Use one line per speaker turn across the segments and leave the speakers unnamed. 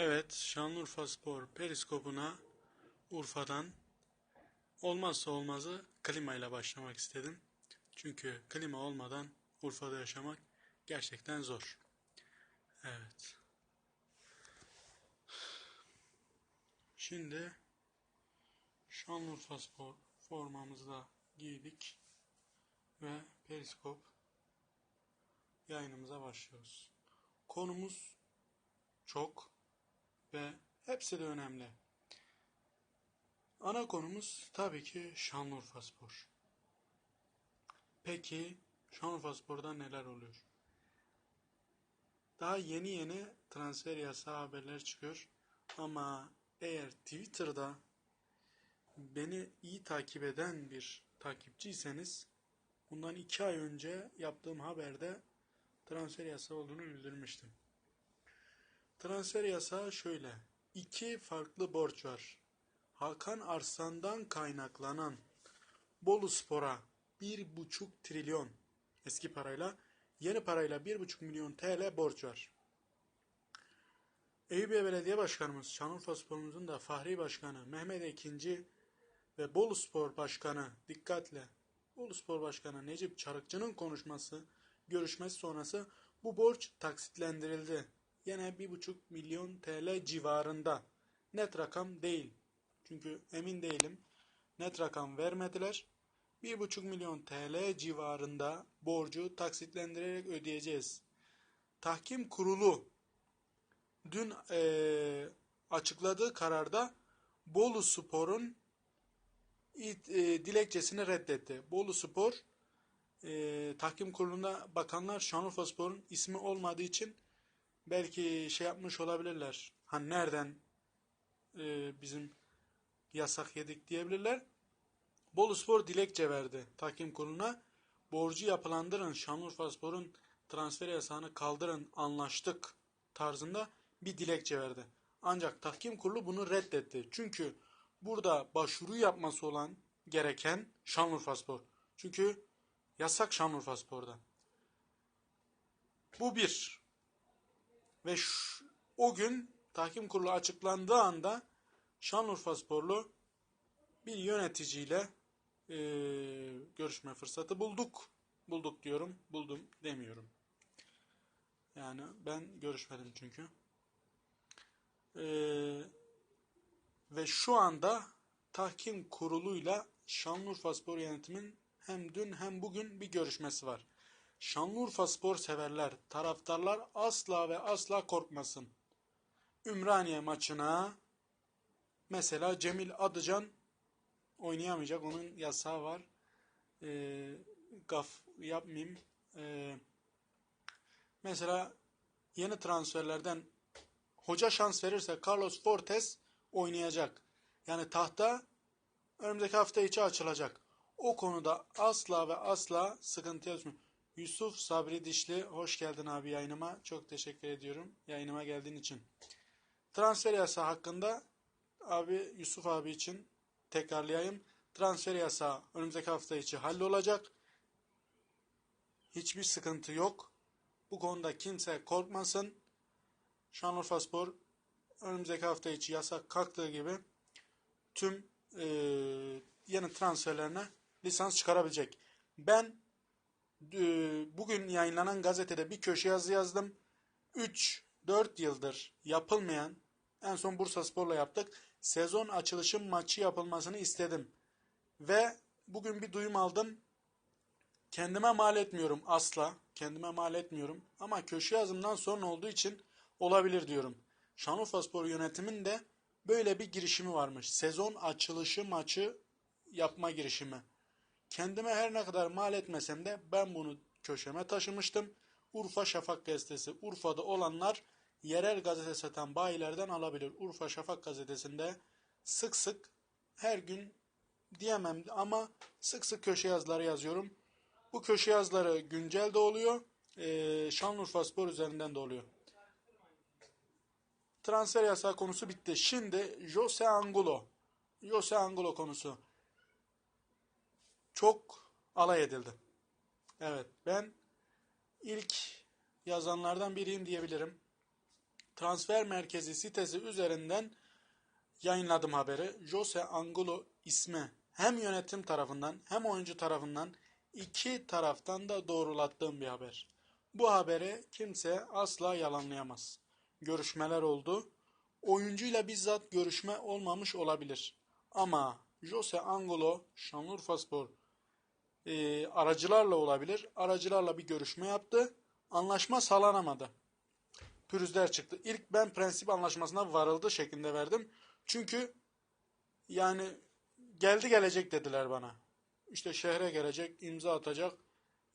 Evet, Şanlıurfa Spor periskopuna Urfa'dan olmazsa olmazı klima ile başlamak istedim. Çünkü klima olmadan Urfa'da yaşamak gerçekten zor. Evet. Şimdi Şanlıurfa Spor formamızı da giydik ve periskop yayınımıza başlıyoruz. Konumuz çok ve hepsi de önemli. Ana konumuz tabii ki Şanlıurfa Spor. Peki Şanlıurfa Spor'da neler oluyor? Daha yeni yeni transfer yasağı haberler çıkıyor. Ama eğer Twitter'da beni iyi takip eden bir takipçiyseniz bundan iki ay önce yaptığım haberde transfer yasağı olduğunu bildirmiştim. Transfer yasağı şöyle. İki farklı borç var. Hakan Arslan'dan kaynaklanan Bolu Spor'a 1,5 trilyon eski parayla yeni parayla 1,5 milyon TL borç var. Eyüpiye Belediye Başkanımız Şanlıurfa Spor'umuzun da Fahri Başkanı Mehmet Ekinci ve Bolu Spor Başkanı dikkatle Bolu Spor Başkanı Necip Çarıkçı'nın konuşması görüşmesi sonrası bu borç taksitlendirildi. Yine 1,5 milyon TL civarında. Net rakam değil. Çünkü emin değilim. Net rakam vermediler. 1,5 milyon TL civarında borcu taksitlendirerek ödeyeceğiz. Tahkim kurulu dün e, açıkladığı kararda Bolu Spor'un e, dilekçesini reddetti. Bolu Spor e, tahkim kurulunda bakanlar Şanlıurfa Spor'un ismi olmadığı için belki şey yapmış olabilirler. Hani nereden e, bizim yasak yedik diyebilirler. Bolu Spor dilekçe verdi tahkim kuruluna. Borcu yapılandırın, Şanlıurfa Spor'un transfer yasağını kaldırın, anlaştık tarzında bir dilekçe verdi. Ancak tahkim kurulu bunu reddetti. Çünkü burada başvuru yapması olan gereken Şanlıurfa Spor. Çünkü yasak Şanlıurfa Spor'da. Bu bir. Ve şu, o gün tahkim kurulu açıklandığı anda Şanlıurfa Sporlu bir yöneticiyle e, görüşme fırsatı bulduk. Bulduk diyorum, buldum demiyorum. Yani ben görüşmedim çünkü. E, ve şu anda tahkim kuruluyla Şanlıurfa Spor yönetimin hem dün hem bugün bir görüşmesi var. Şanlıurfa spor severler, taraftarlar asla ve asla korkmasın. Ümraniye maçına mesela Cemil Adıcan oynayamayacak. Onun yasağı var. E, gaf yapmayayım. E, mesela yeni transferlerden hoca şans verirse Carlos Fortes oynayacak. Yani tahta önümüzdeki hafta içi açılacak. O konuda asla ve asla sıkıntı yaşmıyor. Yusuf Sabri Dişli, hoş geldin abi yayınıma. Çok teşekkür ediyorum yayınıma geldiğin için. Transfer yasağı hakkında abi Yusuf abi için tekrarlayayım. Transfer yasağı önümüzdeki hafta içi hallolacak. Hiçbir sıkıntı yok. Bu konuda kimse korkmasın. Şanlıurfa Spor önümüzdeki hafta içi yasak kalktığı gibi tüm e, yeni transferlerine lisans çıkarabilecek. Ben bugün yayınlanan gazetede bir köşe yazı yazdım. 3-4 yıldır yapılmayan en son Bursa Spor'la yaptık. Sezon açılışı maçı yapılmasını istedim. Ve bugün bir duyum aldım. Kendime mal etmiyorum asla. Kendime mal etmiyorum. Ama köşe yazımdan sonra olduğu için olabilir diyorum. Şanlıurfa Spor yönetimin böyle bir girişimi varmış. Sezon açılışı maçı yapma girişimi. Kendime her ne kadar mal etmesem de ben bunu köşeme taşımıştım. Urfa Şafak gazetesi. Urfa'da olanlar yerel gazete satan bayilerden alabilir. Urfa Şafak gazetesinde sık sık her gün diyemem ama sık sık köşe yazıları yazıyorum. Bu köşe yazıları güncel de oluyor. Ee, Şanlıurfa Spor üzerinden de oluyor. Transfer yasağı konusu bitti. Şimdi Jose Angulo. Jose Angulo konusu çok alay edildi. Evet ben ilk yazanlardan biriyim diyebilirim. transfer merkezi sitesi üzerinden yayınladım haberi. Jose Angulo ismi hem yönetim tarafından hem oyuncu tarafından iki taraftan da doğrulattığım bir haber. Bu haberi kimse asla yalanlayamaz. Görüşmeler oldu. Oyuncuyla bizzat görüşme olmamış olabilir. Ama Jose Angulo Şanlıurfaspor e, aracılarla olabilir. Aracılarla bir görüşme yaptı. Anlaşma sağlanamadı. Pürüzler çıktı. İlk ben prensip anlaşmasına varıldı şeklinde verdim. Çünkü yani geldi gelecek dediler bana. İşte şehre gelecek, imza atacak.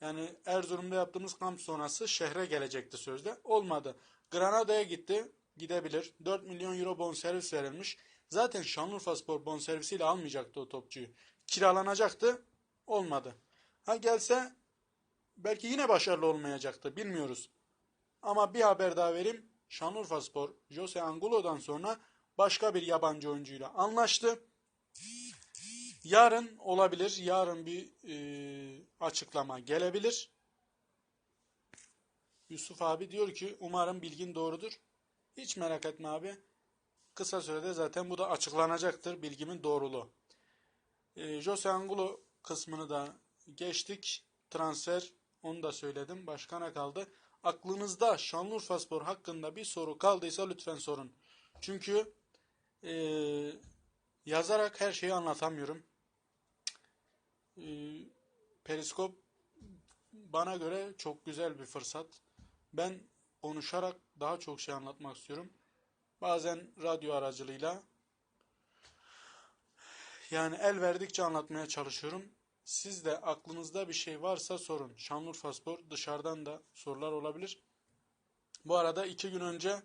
Yani Erzurum'da yaptığımız kamp sonrası şehre gelecekti sözde. Olmadı. Granada'ya gitti. Gidebilir. 4 milyon euro bonservis verilmiş. Zaten Şanlıurfaspor bonservisiyle almayacaktı o topçuyu. Kiralanacaktı. Olmadı. Ha gelse belki yine başarılı olmayacaktı. Bilmiyoruz. Ama bir haber daha vereyim. Şanlıurfaspor Jose Angulo'dan sonra başka bir yabancı oyuncuyla anlaştı. Yarın olabilir. Yarın bir e, açıklama gelebilir. Yusuf abi diyor ki umarım bilgin doğrudur. Hiç merak etme abi. Kısa sürede zaten bu da açıklanacaktır bilgimin doğruluğu. E, Jose Angulo kısmını da geçtik. Transfer onu da söyledim. Başkana kaldı. Aklınızda Şanlıurfaspor hakkında bir soru kaldıysa lütfen sorun. Çünkü e, yazarak her şeyi anlatamıyorum. E, Periskop bana göre çok güzel bir fırsat. Ben konuşarak daha çok şey anlatmak istiyorum. Bazen radyo aracılığıyla yani el verdikçe anlatmaya çalışıyorum. Siz de aklınızda bir şey varsa sorun. Şanlıurfaspor dışarıdan da sorular olabilir. Bu arada iki gün önce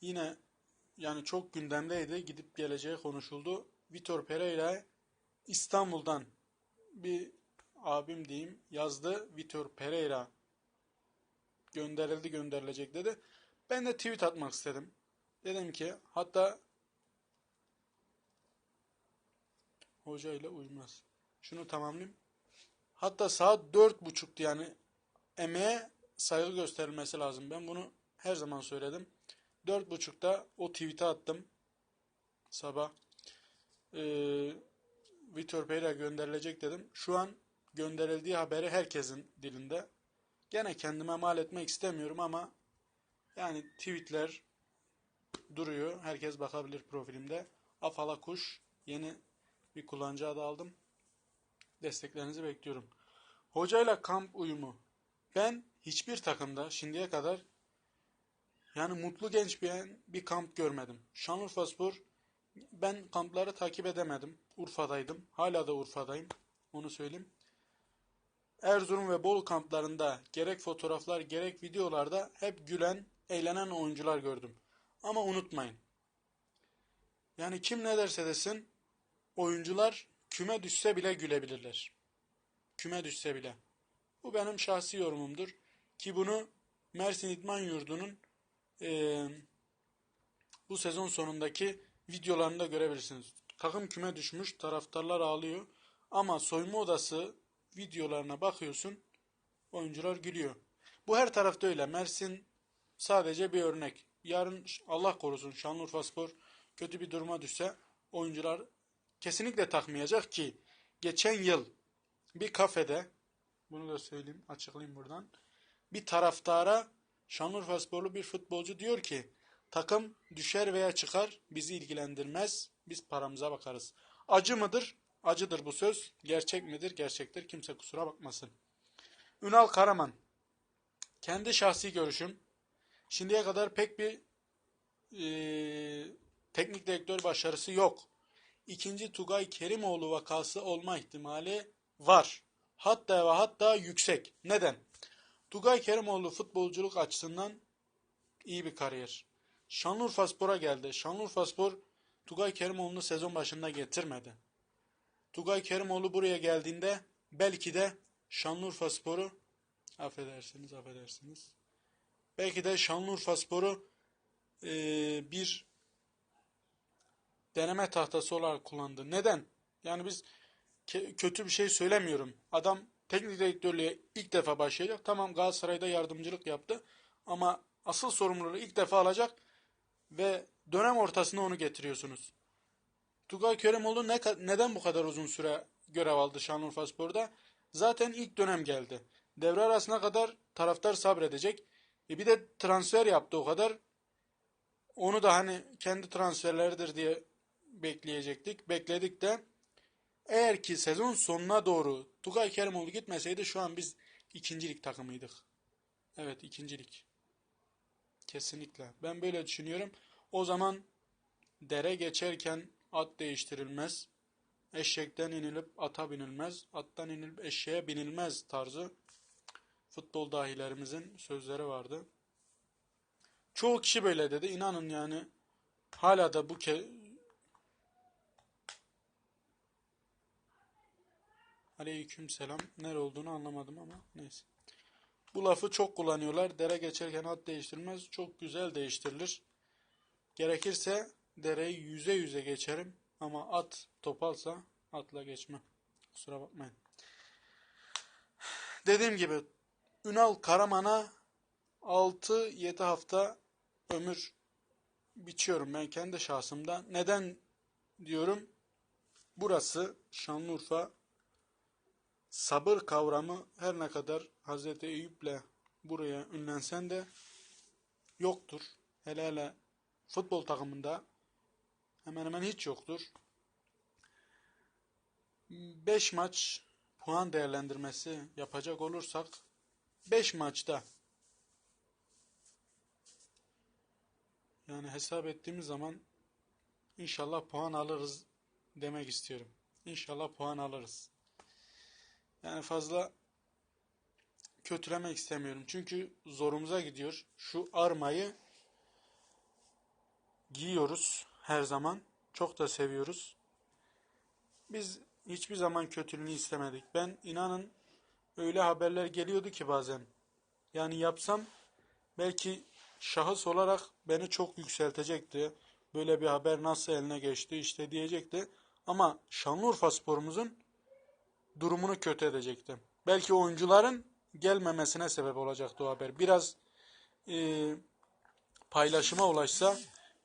yine yani çok gündemdeydi. Gidip geleceği konuşuldu. Vitor Pereira İstanbul'dan bir abim diyeyim yazdı. Vitor Pereira gönderildi gönderilecek dedi. Ben de tweet atmak istedim. Dedim ki hatta hoca ile uymaz. Şunu tamamlayayım. Hatta saat dört buçuktu yani emeğe saygı gösterilmesi lazım. Ben bunu her zaman söyledim. Dört buçukta o tweet'i attım. Sabah. Ee, Vitor Pereira gönderilecek dedim. Şu an gönderildiği haberi herkesin dilinde. Gene kendime mal etmek istemiyorum ama yani tweetler duruyor. Herkes bakabilir profilimde. Afala Kuş yeni bir kullanıcı adı aldım. Desteklerinizi bekliyorum. Hocayla kamp uyumu. Ben hiçbir takımda şimdiye kadar yani mutlu genç bir, bir kamp görmedim. Şanlıurfaspor ben kampları takip edemedim. Urfa'daydım. Hala da Urfa'dayım. Onu söyleyeyim. Erzurum ve Bolu kamplarında gerek fotoğraflar gerek videolarda hep gülen, eğlenen oyuncular gördüm. Ama unutmayın. Yani kim ne derse desin oyuncular küme düşse bile gülebilirler. Küme düşse bile. Bu benim şahsi yorumumdur. Ki bunu Mersin İdman Yurdu'nun e, bu sezon sonundaki videolarında görebilirsiniz. Takım küme düşmüş, taraftarlar ağlıyor. Ama soyunma odası videolarına bakıyorsun, oyuncular gülüyor. Bu her tarafta öyle. Mersin sadece bir örnek. Yarın Allah korusun Şanlıurfaspor kötü bir duruma düşse oyuncular kesinlikle takmayacak ki geçen yıl bir kafede bunu da söyleyeyim, açıklayayım buradan. Bir taraftara Şanlıurfasporlu bir futbolcu diyor ki takım düşer veya çıkar bizi ilgilendirmez. Biz paramıza bakarız. Acı mıdır? Acıdır bu söz. Gerçek midir? Gerçektir. Kimse kusura bakmasın. Ünal Karaman. Kendi şahsi görüşüm. Şimdiye kadar pek bir e, teknik direktör başarısı yok. İkinci Tugay Kerimoğlu vakası olma ihtimali var. Hatta ve hatta yüksek. Neden? Tugay Kerimoğlu futbolculuk açısından iyi bir kariyer. Şanlıurfaspor'a geldi. Şanlıurfaspor Tugay Kerimoğlu'nu sezon başında getirmedi. Tugay Kerimoğlu buraya geldiğinde belki de Şanlıurfaspor'u affedersiniz affedersiniz belki de Şanlıurfaspor'u e, bir deneme tahtası olarak kullandı. Neden? Yani biz kötü bir şey söylemiyorum. Adam teknik direktörlüğe ilk defa başlayacak. Tamam Galatasaray'da yardımcılık yaptı. Ama asıl sorumluluğu ilk defa alacak ve dönem ortasında onu getiriyorsunuz. Tugay Köremoğlu ne, neden bu kadar uzun süre görev aldı Şanlıurfa Spor'da? Zaten ilk dönem geldi. Devre arasına kadar taraftar sabredecek. E bir de transfer yaptı o kadar. Onu da hani kendi transferleridir diye bekleyecektik. Bekledik de eğer ki sezon sonuna doğru Tugay Kerimoğlu gitmeseydi şu an biz ikincilik takımıydık. Evet ikincilik. Kesinlikle. Ben böyle düşünüyorum. O zaman dere geçerken at değiştirilmez. Eşekten inilip ata binilmez. Attan inilip eşeğe binilmez tarzı futbol dahilerimizin sözleri vardı. Çoğu kişi böyle dedi. İnanın yani hala da bu Aleyküm selam. Nere olduğunu anlamadım ama neyse. Bu lafı çok kullanıyorlar. Dere geçerken at değiştirmez. Çok güzel değiştirilir. Gerekirse dereyi yüze yüze geçerim. Ama at topalsa atla geçmem. Kusura bakmayın. Dediğim gibi Ünal Karaman'a 6-7 hafta ömür biçiyorum ben kendi şahsımda. Neden diyorum? Burası Şanlıurfa sabır kavramı her ne kadar Hz. Eyüp'le buraya ünlensen de yoktur. Hele hele futbol takımında hemen hemen hiç yoktur. 5 maç puan değerlendirmesi yapacak olursak 5 maçta yani hesap ettiğimiz zaman inşallah puan alırız demek istiyorum. İnşallah puan alırız. Yani fazla kötülemek istemiyorum. Çünkü zorumuza gidiyor. Şu armayı giyiyoruz her zaman. Çok da seviyoruz. Biz hiçbir zaman kötülüğünü istemedik. Ben inanın öyle haberler geliyordu ki bazen. Yani yapsam belki şahıs olarak beni çok yükseltecekti. Böyle bir haber nasıl eline geçti işte diyecekti. Ama Şanlıurfa sporumuzun durumunu kötü edecekti. Belki oyuncuların gelmemesine sebep olacaktı o haber. Biraz e, paylaşıma ulaşsa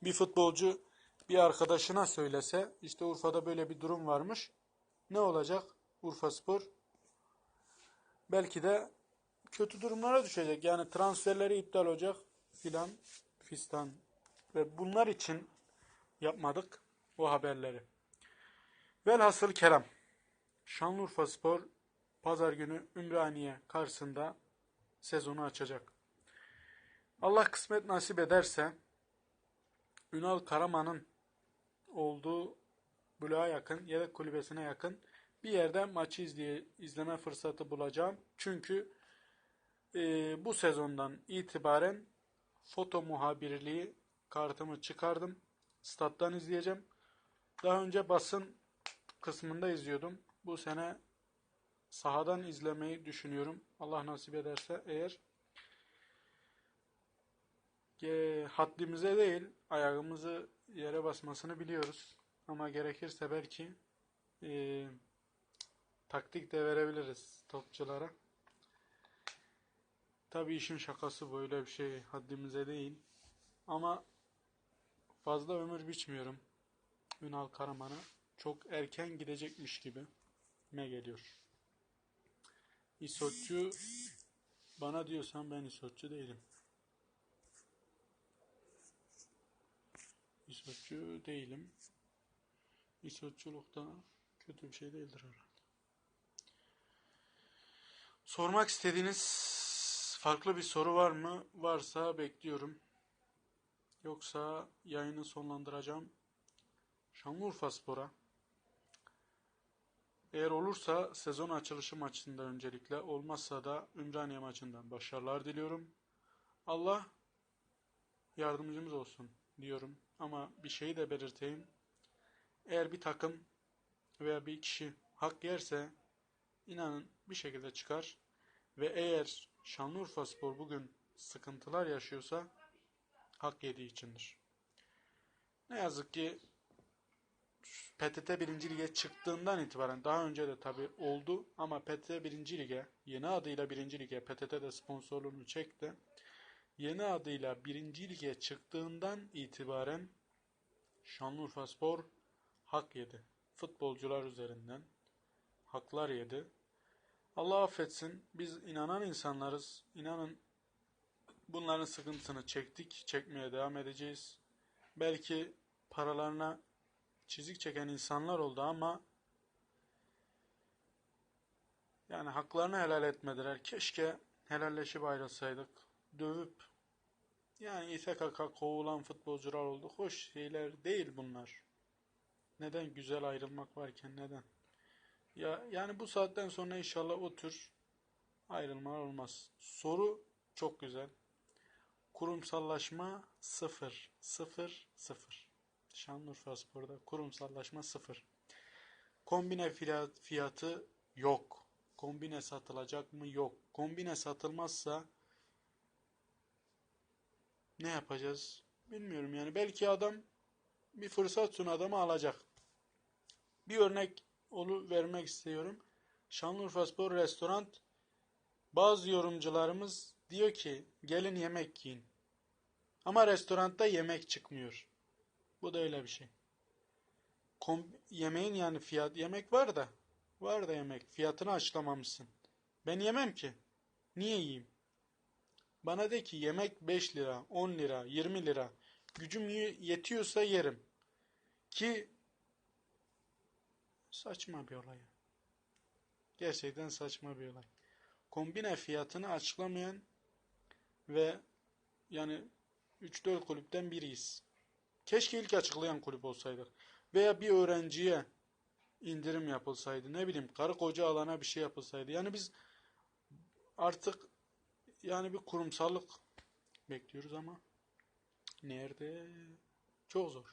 bir futbolcu bir arkadaşına söylese işte Urfa'da böyle bir durum varmış. Ne olacak Urfa Spor? Belki de kötü durumlara düşecek. Yani transferleri iptal olacak filan fistan. Ve bunlar için yapmadık o haberleri. Velhasıl kelam. Şanlıurfa Spor pazar günü Ümraniye karşısında sezonu açacak. Allah kısmet nasip ederse Ünal Karaman'ın olduğu bloğa yakın, yedek kulübesine yakın bir yerde maçı izleye, izleme fırsatı bulacağım. Çünkü e, bu sezondan itibaren foto muhabirliği kartımı çıkardım. Stat'tan izleyeceğim. Daha önce basın kısmında izliyordum. Bu sene sahadan izlemeyi düşünüyorum. Allah nasip ederse eğer e, haddimize değil ayağımızı yere basmasını biliyoruz. Ama gerekirse belki e, taktik de verebiliriz topçulara. Tabii işin şakası böyle bir şey haddimize değil. Ama fazla ömür biçmiyorum Ünal Karaman'a. Çok erken gidecekmiş gibi me geliyor. İsotçu bana diyorsan ben isotçu değilim. İsotçu değilim. İsotçuluk da kötü bir şey değildir herhalde. Sormak istediğiniz farklı bir soru var mı? Varsa bekliyorum. Yoksa yayını sonlandıracağım. Şanlıurfa Spor'a eğer olursa sezon açılışı maçında öncelikle olmazsa da Ümraniye maçından başarılar diliyorum. Allah yardımcımız olsun diyorum. Ama bir şeyi de belirteyim. Eğer bir takım veya bir kişi hak yerse inanın bir şekilde çıkar ve eğer Şanlıurfa Spor bugün sıkıntılar yaşıyorsa hak yediği içindir. Ne yazık ki PTT 1. Lig'e çıktığından itibaren daha önce de tabi oldu ama PTT 1. Lig'e yeni adıyla 1. Lig'e PTT de sponsorluğunu çekti. yeni adıyla 1. Lige çıktığından itibaren Şanlıurfaspor hak yedi. Futbolcular üzerinden haklar yedi. Allah affetsin. Biz inanan insanlarız. İnanın bunların sıkıntısını çektik. Çekmeye devam edeceğiz. Belki paralarına çizik çeken insanlar oldu ama yani haklarını helal etmediler. Keşke helalleşip ayrılsaydık. Dövüp yani İTKK kovulan futbolcular oldu. Hoş şeyler değil bunlar. Neden güzel ayrılmak varken neden? Ya yani bu saatten sonra inşallah o tür ayrılmalar olmaz. Soru çok güzel. Kurumsallaşma sıfır. Sıfır. Sıfır. Şanlıurfaspor'da kurumsallaşma sıfır. Kombine fiyat- fiyatı yok. Kombine satılacak mı? Yok. Kombine satılmazsa ne yapacağız? Bilmiyorum yani. Belki adam bir fırsat sun adamı alacak. Bir örnek olu vermek istiyorum. Şanlıurfaspor restoran bazı yorumcularımız diyor ki gelin yemek yiyin. Ama restoranda yemek çıkmıyor. Bu da öyle bir şey. Kom yemeğin yani fiyat yemek var da var da yemek fiyatını açıklamamışsın. Ben yemem ki. Niye yiyeyim? Bana de ki yemek 5 lira, 10 lira, 20 lira. Gücüm ye- yetiyorsa yerim. Ki saçma bir olay. Gerçekten saçma bir olay. Kombine fiyatını açıklamayan ve yani 3-4 kulüpten biriyiz. Keşke ilk açıklayan kulüp olsaydık. Veya bir öğrenciye indirim yapılsaydı. Ne bileyim karı koca alana bir şey yapılsaydı. Yani biz artık yani bir kurumsallık bekliyoruz ama nerede? Çok zor.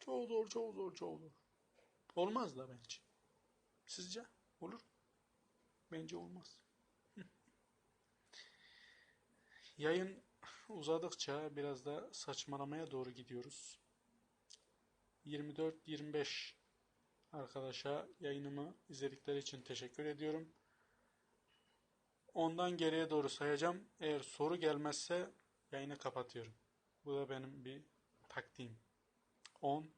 Çok zor, çok zor, çok zor. Olmaz da bence. Sizce olur? Bence olmaz. Yayın uzadıkça biraz da saçmalamaya doğru gidiyoruz. 24-25 arkadaşa yayınımı izledikleri için teşekkür ediyorum. Ondan geriye doğru sayacağım. Eğer soru gelmezse yayını kapatıyorum. Bu da benim bir taktiğim. 10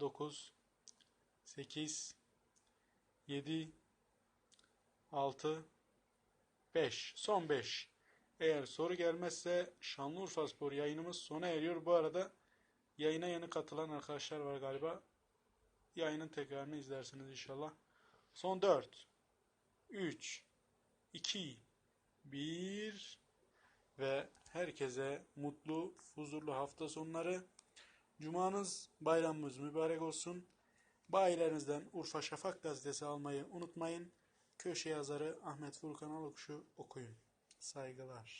9 8 7 6 5 son 5 eğer soru gelmezse Şanlıurfaspor yayınımız sona eriyor. Bu arada yayına yeni katılan arkadaşlar var galiba. Yayının tekrarını izlersiniz inşallah. Son 4 3 2 1 ve herkese mutlu, huzurlu hafta sonları. Cumanız, bayramımız mübarek olsun. Bayilerinizden Urfa Şafak gazetesi almayı unutmayın. Köşe yazarı Ahmet Furkan Alukuş'u okuyun. Saygılar.